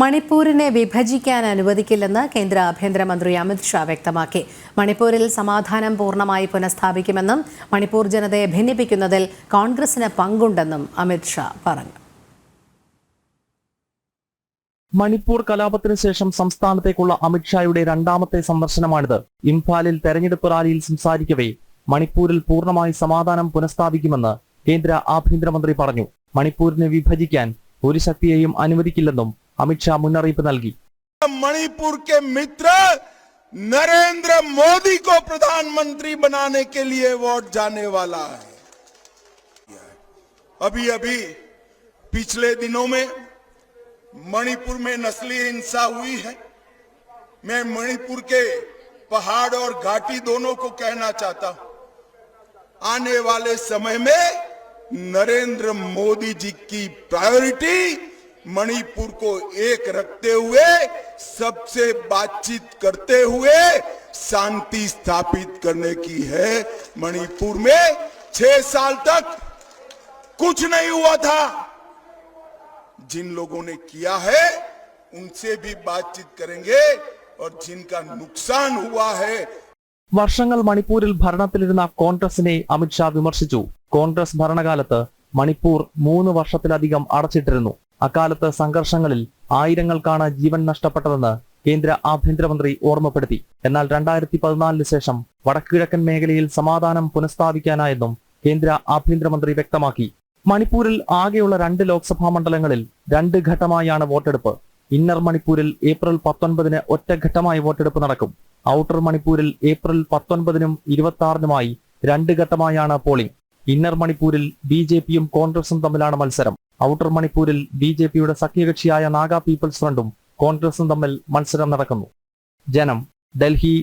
മണിപ്പൂരിനെ വിഭജിക്കാൻ അനുവദിക്കില്ലെന്ന് കേന്ദ്ര ആഭ്യന്തരമന്ത്രി അമിത് ഷാ വ്യക്തമാക്കി. മണിപ്പൂരിൽ സമാധാനം പൂർണമായി പുനഃസ്ഥാപിക്കുമെന്നും മണിപ്പൂർ ജനതയെ ഭിന്നിപ്പിക്കുന്നതിൽ കോൺഗ്രസിന് പങ്കുണ്ടെന്നും അമിത് ഷാ പറഞ്ഞു. മണിപ്പൂർ കലാപത്തിന് ശേഷം സംസ്ഥാനത്തേക്കുള്ള അമിത്ഷായുടെ രണ്ടാമത്തെ സന്ദർശനമാണിത്. ഇംഫാലിൽ തെരഞ്ഞെടുപ്പ് റാലിയിൽ സംസാരിക്കവേ മണിപ്പൂരിൽ പൂർണമായി സമാധാനം പുനഃസ്ഥാപിക്കുമെന്ന് കേന്ദ്ര ആഭ്യന്തരമന്ത്രി പറഞ്ഞു. മണിപ്പൂരിനെ വിഭജിക്കാൻ ഒരു ശക്തിയെയും അനുവദിക്കില്ലെന്നും അമിത്ഷാ മുന്നറിയിപ്പ് നൽകി मणिपुर के मित्र नरेंद्र मोदी को प्रधानमंत्री बनाने के लिए वोट जाने वाला है अभी अभी पिछले दिनों में मणिपुर में नस्ली हिंसा हुई है मैं मणिपुर के पहाड़ और घाटी दोनों को कहना चाहता हूं आने वाले समय में नरेंद्र मोदी जी की प्रायोरिटी मणिपुर को एक रखते हुए सबसे बातचीत करते हुए शांति स्थापित करने की है मणिपुर में छह साल तक कुछ नहीं हुआ था जिन लोगों ने किया है उनसे भी बातचीत करेंगे और जिनका नुकसान हुआ है വർഷങ്ങൾ മണിപ്പൂരിൽ ഭരണത്തിലിരുന്ന കോൺഗ്രസിനെ അമിത്ഷാ വിമർശിച്ചു കോൺഗ്രസ് ഭരണകാലത്ത് മണിപ്പൂർ മൂന്ന് വർഷത്തിലധികം അടച്ചിട്ടിരുന്നു അക്കാലത്ത് സംഘർഷങ്ങളിൽ ആയിരങ്ങൾക്കാണ് ജീവൻ നഷ്ടപ്പെട്ടതെന്ന് കേന്ദ്ര ആഭ്യന്തരമന്ത്രി ഓർമ്മപ്പെടുത്തി. എന്നാൽ രണ്ടായിരത്തി പതിനാലിന് ശേഷം വടക്കുകിഴക്കൻ മേഖലയിൽ സമാധാനം പുനഃസ്ഥാപിക്കാനായെന്നും കേന്ദ്ര ആഭ്യന്തരമന്ത്രി വ്യക്തമാക്കി. മണിപ്പൂരിൽ ആകെയുള്ള രണ്ട് ലോക്സഭാ മണ്ഡലങ്ങളിൽ രണ്ട് ഘട്ടമായാണ് വോട്ടെടുപ്പ്. ഇന്നർ മണിപ്പൂരിൽ ഏപ്രിൽ പത്തൊൻപതിന് ഒറ്റഘട്ടമായി വോട്ടെടുപ്പ് നടക്കും. ഔട്ടർ മണിപ്പൂരിൽ ഏപ്രിൽ പത്തൊൻപതിനും ഇരുപത്തി ആറിനുമായി രണ്ട് ഘട്ടമായാണ് പോളിംഗ്. ഇന്നർ മണിപ്പൂരിൽ ബി ജെ പിയും കോൺഗ്രസും തമ്മിലാണ് മത്സരം. ഔട്ടർ മണിപ്പൂരിൽ ബി ജെ പിയുടെ സഖ്യകക്ഷിയായ നാഗ പീപ്പിൾസ് ഫ്രണ്ടും കോൺഗ്രസും തമ്മിൽ മത്സരം നടക്കുന്നു. ജനം ഡൽഹി